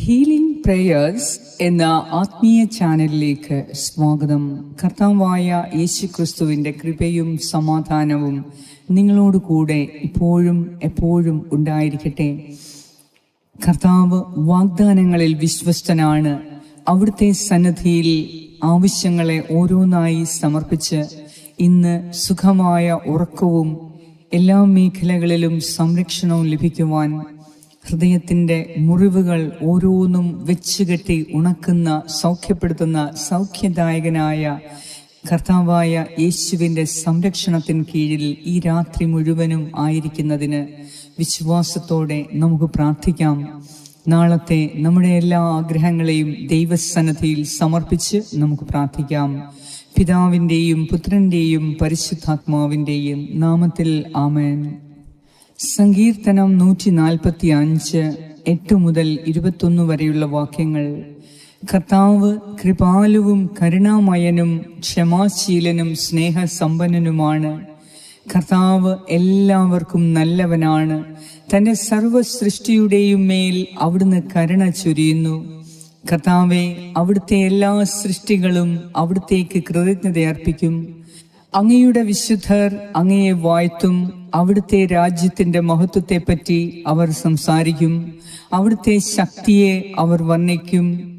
Healing prayers എന്ന ആത്മീയ ചാനലിലേക്ക് സ്വാഗതം. കർത്താവായ യേശു ക്രിസ്തുവിന്റെ കൃപയും സമാധാനവും നിങ്ങളോട് കൂടെ ഇപ്പോഴും എപ്പോഴും ഉണ്ടായിരിക്കട്ടെ. കർത്താവ് വാഗ്ദാനങ്ങളിൽ വിശ്വസ്തനാണ്. അവിടുത്തെ സന്നദ്ധിയിൽ ആവശ്യങ്ങളെ ഓരോന്നായി സമർപ്പിച്ച് ഇന്ന് സുഖമായ ഉറക്കവും എല്ലാ മേഖലകളിലും സംരക്ഷണവും ലഭിക്കുവാൻ ഹൃദയത്തിന്റെ മുറിവുകൾ ഓരോന്നും വെച്ചുകെട്ടി ഉണക്കുന്ന സൗഖ്യപ്പെടുത്തുന്ന സൗഖ്യദായകനായ കർത്താവായ യേശുവിന്റെ സംരക്ഷണത്തിന് കീഴിൽ ഈ രാത്രി മുഴുവനും ആയിരിക്കുന്നതിന് വിശ്വാസത്തോടെ നമുക്ക് പ്രാർത്ഥിക്കാം. നാളത്തെ നമ്മുടെ എല്ലാ ആഗ്രഹങ്ങളെയും ദൈവസന്നദ്ധിയിൽ സമർപ്പിച്ച് നമുക്ക് പ്രാർത്ഥിക്കാം. പിതാവിന്റെയും പുത്രന്റെയും പരിശുദ്ധാത്മാവിന്റെയും നാമത്തിൽ ആമേൻ. സങ്കീർത്തനം നൂറ്റി നാൽപ്പത്തി അഞ്ച് എട്ട് മുതൽ ഇരുപത്തൊന്ന് വരെയുള്ള വാക്യങ്ങൾ. കർത്താവ് കൃപാലുവും കരുണാമയനും ക്ഷമാശീലനും സ്നേഹസമ്പന്നനുമാണ്. കർത്താവ് എല്ലാവർക്കും നല്ലവനാണ്. തന്റെ സർവ സൃഷ്ടിയുടെയും മേൽ അവിടുന്ന് കരുണ ചൊരിയുന്നു. കർത്താവെ അവിടുത്തെ എല്ലാ സൃഷ്ടികളും അവിടുത്തേക്ക് കൃതജ്ഞത അർപ്പിക്കും അങ്ങയുടെ വിശുദ്ധർ അങ്ങയെ വാഴ്ത്തും. അവിടുത്തെ രാജ്യത്തിന്റെ മഹത്വത്തെപ്പറ്റി അവർ സംസാരിക്കും. അവിടുത്തെ ശക്തിയെ അവർ വർണിക്കും.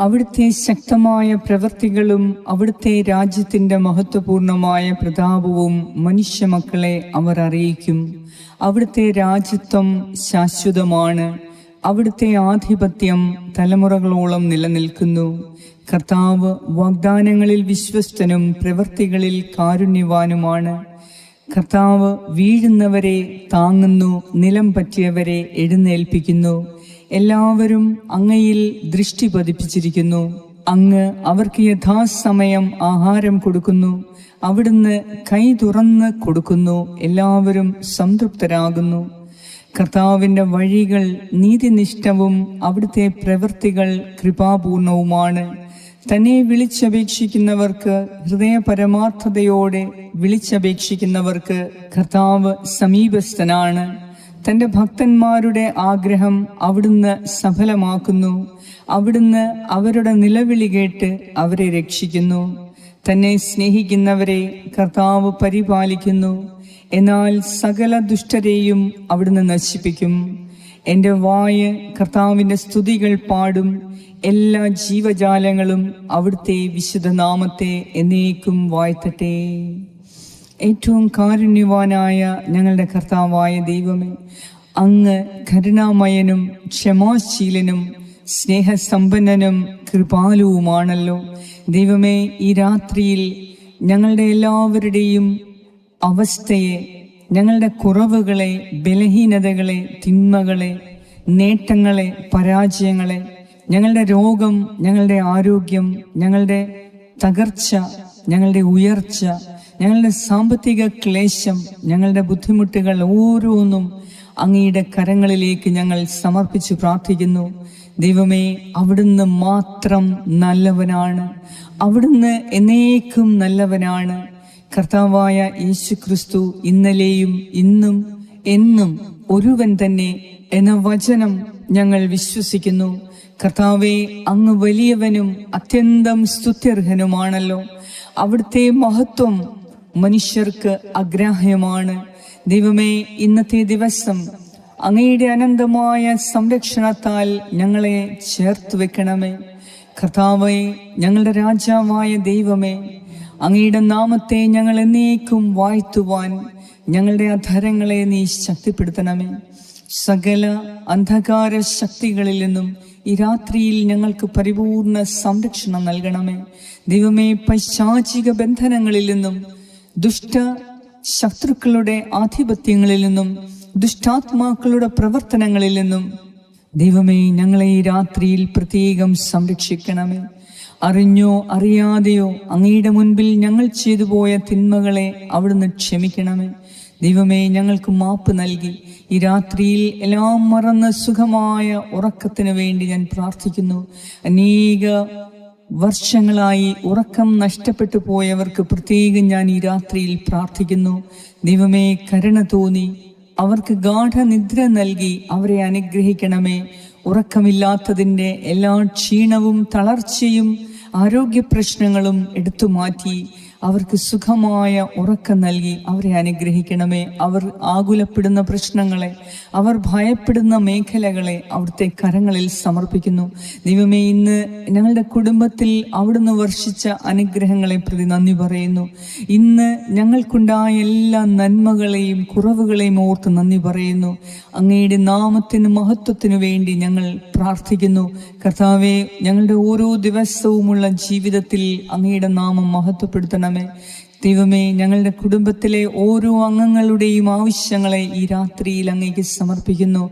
അവിടുത്തെ ശക്തമായ പ്രവൃത്തികളും അവിടുത്തെ രാജ്യത്തിന്റെ മഹത്വപൂർണമായ പ്രതാപവും മനുഷ്യമക്കളെ അവർ അറിയിക്കും. അവിടുത്തെ രാജ്യത്വം ശാശ്വതമാണ്. അവിടുത്തെ ആധിപത്യം തലമുറകളോളം നിലനിൽക്കുന്നു. കർത്താവ് വാഗ്ദാനങ്ങളിൽ വിശ്വസ്തനും പ്രവൃത്തികളിൽ കാരുണ്യവാനുമാണ്. കർത്താവ് വീഴുന്നവരെ താങ്ങുന്നു നിലം പറ്റിയവരെ എഴുന്നേൽപ്പിക്കുന്നു. എല്ലാവരും അങ്ങയിൽ ദൃഷ്ടി പതിപ്പിച്ചിരിക്കുന്നു. അങ്ങ് അവർക്ക് യഥാസമയം ആഹാരം കൊടുക്കുന്നു അവിടുന്ന് കൈ തുറന്ന് കൊടുക്കുന്നു എല്ലാവരും സംതൃപ്തരാകുന്നു. കർത്താവിന്റെ വഴികൾ നീതിനിഷ്ഠവും അവിടുത്തെ പ്രവൃത്തികൾ കൃപാപൂർണവുമാണ്. തന്നെ വിളിച്ചപേക്ഷിക്കുന്നവർക്ക് ഹൃദയ പരമാർത്ഥതയോടെ വിളിച്ചപേക്ഷിക്കുന്നവർക്ക് കർത്താവ് സമീപസ്ഥനാണ്. തന്റെ ഭക്തന്മാരുടെ ആഗ്രഹം അവിടുന്ന് സഫലമാക്കുന്നു. അവിടുന്ന് അവരുടെ നിലവിളി കേട്ട് അവരെ രക്ഷിക്കുന്നു. തന്നെ സ്നേഹിക്കുന്നവരെ കർത്താവ് പരിപാലിക്കുന്നു. എന്നാൽ സകല ദുഷ്ടരെയും അവിടുന്ന് നശിപ്പിക്കും. എന്റെ വായ കർത്താവിന്റെ സ്തുതികൾ പാടും. എല്ലാ ജീവജാലങ്ങളും അവിടുത്തെ വിശുദ്ധനാമത്തെ എന്നേക്കും വാഴ്ത്തട്ടെ. ഏറ്റവും കാരുണ്യവാനായ ഞങ്ങളുടെ കർത്താവായ ദൈവമേ അങ്ങ് കരുണാമയനും ക്ഷമാശീലനും സ്നേഹസമ്പന്നനും കൃപാലുവുമാണല്ലോ. ദൈവമേ ഈ രാത്രിയിൽ ഞങ്ങളുടെ എല്ലാവരുടെയും അവസ്ഥയെ ഞങ്ങളുടെ കുറവുകളെ ബലഹീനതകളെ തിന്മകളെ നേട്ടങ്ങളെ പരാജയങ്ങളെ ഞങ്ങളുടെ രോഗം ഞങ്ങളുടെ ആരോഗ്യം ഞങ്ങളുടെ തകർച്ച ഞങ്ങളുടെ ഉയർച്ച ഞങ്ങളുടെ സാമ്പത്തിക ക്ലേശം ഞങ്ങളുടെ ബുദ്ധിമുട്ടുകൾ ഓരോന്നും അങ്ങയുടെ കരങ്ങളിലേക്ക് ഞങ്ങൾ സമർപ്പിച്ചു പ്രാർത്ഥിക്കുന്നു. ദൈവമേ അവിടുന്ന് മാത്രം നല്ലവനാണ്. അവിടുന്ന് എന്നേക്കും നല്ലവനാണ്. കർത്താവായ യേശു ക്രിസ്തു ഇന്നലെയും ഇന്നും എന്നും ഒരുവൻ തന്നെ എന്ന വചനം ഞങ്ങൾ വിശ്വസിക്കുന്നു. കർത്താവെ അങ്ങ് വലിയവനും അത്യന്തം സ്തുത്യർഹനുമാണല്ലോ. അവിടുത്തെ മഹത്വം മനുഷ്യർക്ക് അഗ്രാഹ്യമാണ്. ദൈവമേ ഇന്നത്തെ ദിവസം അങ്ങയുടെ അനന്തമായ സംരക്ഷണത്താൽ ഞങ്ങളെ ചേർത്ത് വെക്കണമേ. കർത്താവെ ഞങ്ങളുടെ രാജാവായ ദൈവമേ അങ്ങയുടെ നാമത്തെ ഞങ്ങൾ എന്നേക്കും വാഴ്ത്തുവാൻ ഞങ്ങളുടെ അധരങ്ങളെ നീ ശക്തിപ്പെടുത്തണമേ. സകല അന്ധകാര ശക്തികളിൽ നിന്നും ഈ രാത്രിയിൽ ഞങ്ങൾക്ക് പരിപൂർണ സംരക്ഷണം നൽകണമേ. ദൈവമേ പൈശാചിക ബന്ധനങ്ങളിൽ നിന്നും ദുഷ്ട ശത്രുക്കളുടെ ആധിപത്യങ്ങളിൽ നിന്നും ദുഷ്ടാത്മാക്കളുടെ പ്രവർത്തനങ്ങളിൽ നിന്നും ദൈവമേ ഞങ്ങളെ ഈ രാത്രിയിൽ പ്രത്യേകം സംരക്ഷിക്കണമേ. അറിഞ്ഞോ അറിയാതെയോ അങ്ങയുടെ മുൻപിൽ ഞങ്ങൾ ചെയ്തു പോയ തിന്മകളെ അവിടുന്ന് ക്ഷമിക്കണമേ. ദൈവമേ ഞങ്ങൾക്ക് മാപ്പ് നൽകി. ഈ രാത്രിയിൽ എല്ലാം മറന്ന് സുഖമായ ഉറക്കത്തിന് വേണ്ടി ഞാൻ പ്രാർത്ഥിക്കുന്നു. അനേക വർഷങ്ങളായി ഉറക്കം നഷ്ടപ്പെട്ടു പോയവർക്ക് പ്രത്യേകം ഞാൻ ഈ രാത്രിയിൽ പ്രാർത്ഥിക്കുന്നു. ദൈവമേ കരുണ തോന്നി. അവർക്ക് ഗാഠനിദ്ര നൽകി അവരെ അനുഗ്രഹിക്കണമേ. ഉറക്കമില്ലാത്തതിന്റെ എല്ലാ ക്ഷീണവും തളർച്ചയും ആരോഗ്യ പ്രശ്നങ്ങളും എടുത്തു മാറ്റി അവർക്ക് സുഖമായ ഉറക്കം നൽകി അവരെ അനുഗ്രഹിക്കണമേ. അവർ ആകുലപ്പെടുന്ന പ്രശ്നങ്ങളെ അവർ ഭയപ്പെടുന്ന മേഖലകളെ അവിടുത്തെ കരങ്ങളിൽ സമർപ്പിക്കുന്നു. ദൈവമേ ഇന്ന് ഞങ്ങളുടെ കുടുംബത്തിൽ അവിടുന്ന് വർഷിച്ച അനുഗ്രഹങ്ങളെ പ്രതി നന്ദി പറയുന്നു. ഇന്ന് ഞങ്ങൾക്കുണ്ടായ എല്ലാ നന്മകളെയും കുറവുകളെയും ഓർത്ത് നന്ദി പറയുന്നു. അങ്ങയുടെ നാമത്തിന് മഹത്വത്തിനു വേണ്ടി ഞങ്ങൾ പ്രാർത്ഥിക്കുന്നു. കർത്താവെ ഞങ്ങളുടെ ഓരോ ദിവസവുമുള്ള ജീവിതത്തിൽ അങ്ങയുടെ നാമം മഹത്വപ്പെടുത്തണമേ ദൈവമേ ഞങ്ങളുടെ കുടുംബത്തിലെ ഓരോ അംഗങ്ങളുടെയും ആവശ്യങ്ങളെ ഈ രാത്രിയിൽ അങ്ങേക്ക് സമർപ്പിക്കുന്നു.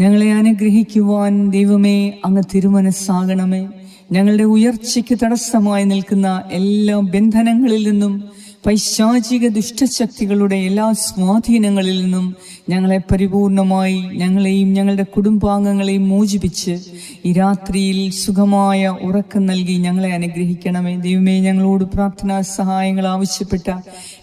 ഞങ്ങളെ അനുഗ്രഹിക്കുവാൻ ദൈവമേ അങ്ങ് തിരുമനസ്സാകണമേ. ഞങ്ങളുടെ ഉയർച്ചയ്ക്ക് തടസ്സമായി നിൽക്കുന്ന എല്ലാ ബന്ധനങ്ങളിൽ നിന്നും പൈശാചിക ദുഷ്ടശക്തികളുടെ എല്ലാ സ്വാധീനങ്ങളിൽ നിന്നും ഞങ്ങളെ പരിപൂർണമായി ഞങ്ങളെയും ഞങ്ങളുടെ കുടുംബാംഗങ്ങളെയും മോചിപ്പിച്ച് ഈ രാത്രിയിൽ സുഖമായ ഉറക്കം നൽകി ഞങ്ങളെ അനുഗ്രഹിക്കണമേ. ദൈവമേ ഞങ്ങളോട് പ്രാർത്ഥനാ സഹായങ്ങൾ ആവശ്യപ്പെട്ട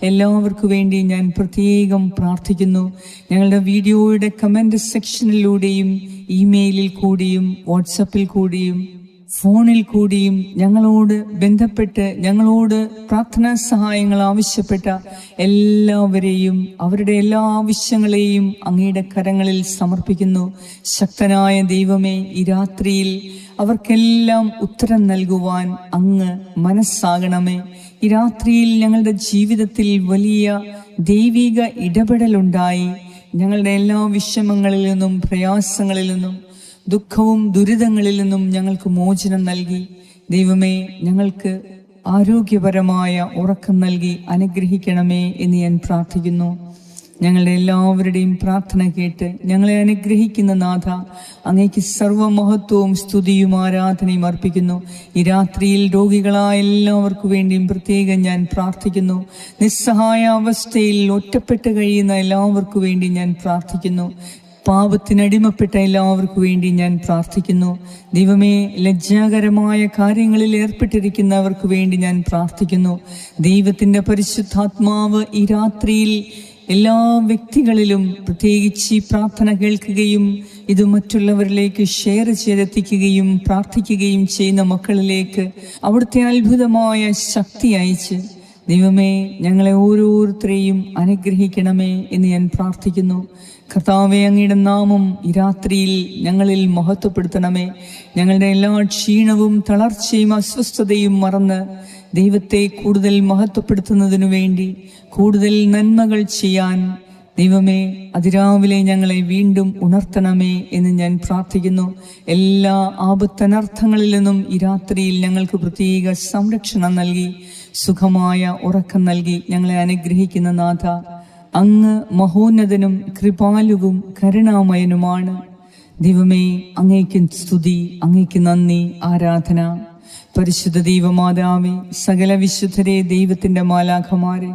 എല്ലാവർക്കു വേണ്ടി ഞാൻ പ്രത്യേകം പ്രാർത്ഥിക്കുന്നു. ഞങ്ങളുടെ വീഡിയോയുടെ കമന്റ് സെക്ഷനിലൂടെയും ഇമെയിലിൽ കൂടിയും വാട്സപ്പിൽ കൂടിയും ഫോണിൽ കൂടിയും ഞങ്ങളോട് ബന്ധപ്പെട്ട് ഞങ്ങളോട് പ്രാർത്ഥനാ സഹായങ്ങൾ ആവശ്യപ്പെട്ട എല്ലാവരെയും അവരുടെ എല്ലാ ആവശ്യങ്ങളെയും അങ്ങയുടെ കരങ്ങളിൽ സമർപ്പിക്കുന്നു. ശക്തനായ ദൈവമേ ഈ രാത്രിയിൽ അവർക്കെല്ലാം ഉത്തരം നൽകുവാൻ അങ്ങ് മനസ്സാകണമേ. ഈ രാത്രിയിൽ ഞങ്ങളുടെ ജീവിതത്തിൽ വലിയ ദൈവിക ഇടപെടലുണ്ടായി. ഞങ്ങളുടെ എല്ലാ വിഷമങ്ങളിൽ നിന്നും പ്രയാസങ്ങളിൽ നിന്നും ദുഃഖവും ദുരിതങ്ങളിൽ നിന്നും ഞങ്ങൾക്ക് മോചനം നൽകി. ദൈവമേ ഞങ്ങൾക്ക് ആരോഗ്യപരമായ ഉറക്കം നൽകി അനുഗ്രഹിക്കണമേ എന്ന് ഞാൻ പ്രാർത്ഥിക്കുന്നു. ഞങ്ങളുടെ എല്ലാവരുടെയും പ്രാർത്ഥന കേട്ട് ഞങ്ങളെ അനുഗ്രഹിക്കുന്ന നാഥ അങ്ങേക്ക് സർവമഹത്വവും സ്തുതിയും ആരാധനയും അർപ്പിക്കുന്നു. ഈ രാത്രിയിൽ രോഗികളായ എല്ലാവർക്കു വേണ്ടിയും പ്രത്യേകം ഞാൻ പ്രാർത്ഥിക്കുന്നു. നിസ്സഹായ അവസ്ഥയിൽ ഒറ്റപ്പെട്ട് കഴിയുന്ന എല്ലാവർക്കു വേണ്ടി ഞാൻ പ്രാർത്ഥിക്കുന്നു. പാപത്തിനടിമപ്പെട്ട എല്ലാവർക്കു വേണ്ടി ഞാൻ പ്രാർത്ഥിക്കുന്നു. ദൈവമേ ലജ്ജാകരമായ കാര്യങ്ങളിൽ ഏർപ്പെട്ടിരിക്കുന്നവർക്ക് വേണ്ടി ഞാൻ പ്രാർത്ഥിക്കുന്നു. ദൈവത്തിന്റെ പരിശുദ്ധാത്മാവ് ഈ രാത്രിയിൽ എല്ലാ വ്യക്തികളിലും പ്രത്യേകിച്ച് പ്രാർത്ഥന കേൾക്കുകയും ഇത് മറ്റുള്ളവരിലേക്ക് ഷെയർ ചെയ്തെത്തിക്കുകയും പ്രാർത്ഥിക്കുകയും ചെയ്യുന്ന മക്കളിലേക്ക് അവിടുത്തെ അത്ഭുതമായ ശക്തി അയച്ച് ദൈവമേ ഞങ്ങളെ ഓരോരുത്തരെയും അനുഗ്രഹിക്കണമേ എന്ന് ഞാൻ പ്രാർത്ഥിക്കുന്നു. കർത്താവെ അങ്ങയുടെ നാമം ഈ രാത്രിയിൽ ഞങ്ങളിൽ മഹത്വപ്പെടുത്തണമേ. ഞങ്ങളുടെ എല്ലാ ക്ഷീണവും തളർച്ചയും അസ്വസ്ഥതയും മറന്ന് ദൈവത്തെ കൂടുതൽ മഹത്വപ്പെടുത്തുന്നതിനു വേണ്ടി കൂടുതൽ നന്മകൾ ചെയ്യാൻ ദൈവമേ അതിരാവിലെ ഞങ്ങളെ വീണ്ടും ഉണർത്തണമേ എന്ന് ഞാൻ പ്രാർത്ഥിക്കുന്നു. എല്ലാ ആപത്തനർത്ഥങ്ങളിൽ നിന്നും ഈ രാത്രിയിൽ ഞങ്ങൾക്ക് പ്രത്യേക സംരക്ഷണം നൽകി സുഖമായ ഉറക്കം നൽകി ഞങ്ങളെ അനുഗ്രഹിക്കുന്ന നാഥ. അങ്ങ് മഹോന്നതനും കൃപാലുവും കരുണാമയനുമാണ്. ദൈവമേ അങ്ങേക്ക് സ്തുതി അങ്ങേക്ക് നന്ദി ആരാധന. പരിശുദ്ധ ദൈവമാതാവേ സകല വിശുദ്ധരെ ദൈവത്തിന്റെ മാലാഖമാരെ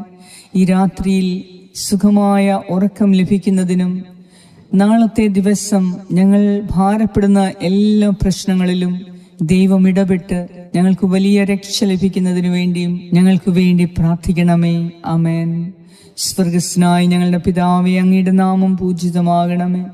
ഈ രാത്രിയിൽ സുഖമായ ഉറക്കം ലഭിക്കുന്നതിനും നാളത്തെ ദിവസം ഞങ്ങൾ ഭാരപ്പെടുന്ന എല്ലാ പ്രശ്നങ്ങളിലും ദൈവം ഇടപെട്ട് ഞങ്ങൾക്ക് വലിയ രക്ഷ ലഭിക്കുന്നതിനു വേണ്ടിയും ഞങ്ങൾക്ക് വേണ്ടി പ്രാർത്ഥിക്കണമേ. അമേൻ സ്വർഗസ്നായി ഞങ്ങളുടെ പിതാവെ അങ്ങയുടെ നാമം പൂജിതമാകണമേ.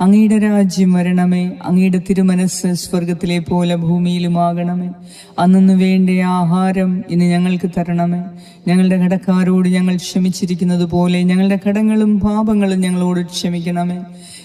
അങ്ങയുടെ രാജ്യം വരണമേ. അങ്ങയുടെ തിരുമനസ് സ്വർഗത്തിലെ പോലെ ഭൂമിയിലുമാകണമേ. അന്നു വേണ്ട ആഹാരം ഇന്ന് ഞങ്ങൾക്ക് തരണമേ. ഞങ്ങളുടെ കടക്കാരോട് ഞങ്ങൾ ക്ഷമിച്ചിരിക്കുന്നത് പോലെ ഞങ്ങളുടെ കടങ്ങളും പാപങ്ങളും ഞങ്ങളോട് ക്ഷമിക്കണമേ.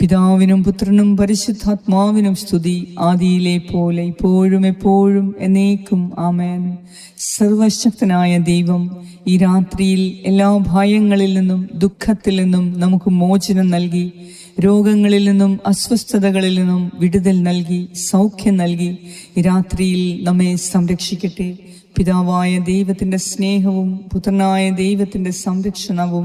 പിതാവിനും പുത്രനും പരിശുദ്ധാത്മാവിനും സ്തുതി ആദിയിലെ പോലെ ഇപ്പോഴും എപ്പോഴും എന്നേക്കും ആമേൻ. സർവശക്തനായ ദൈവം ഈ രാത്രിയിൽ എല്ലാ ഭയങ്ങളിൽ നിന്നും ദുഃഖത്തിൽ നിന്നും നമുക്ക് മോചനം നൽകി രോഗങ്ങളിൽ നിന്നും അസ്വസ്ഥതകളിൽ നിന്നും വിടുതൽ നൽകി സൗഖ്യം നൽകി രാത്രിയിൽ നമ്മെ സംരക്ഷിക്കട്ടെ. പിതാവായ ദൈവത്തിന്റെ സ്നേഹവും പുത്രനായ ദൈവത്തിന്റെ സംരക്ഷണവും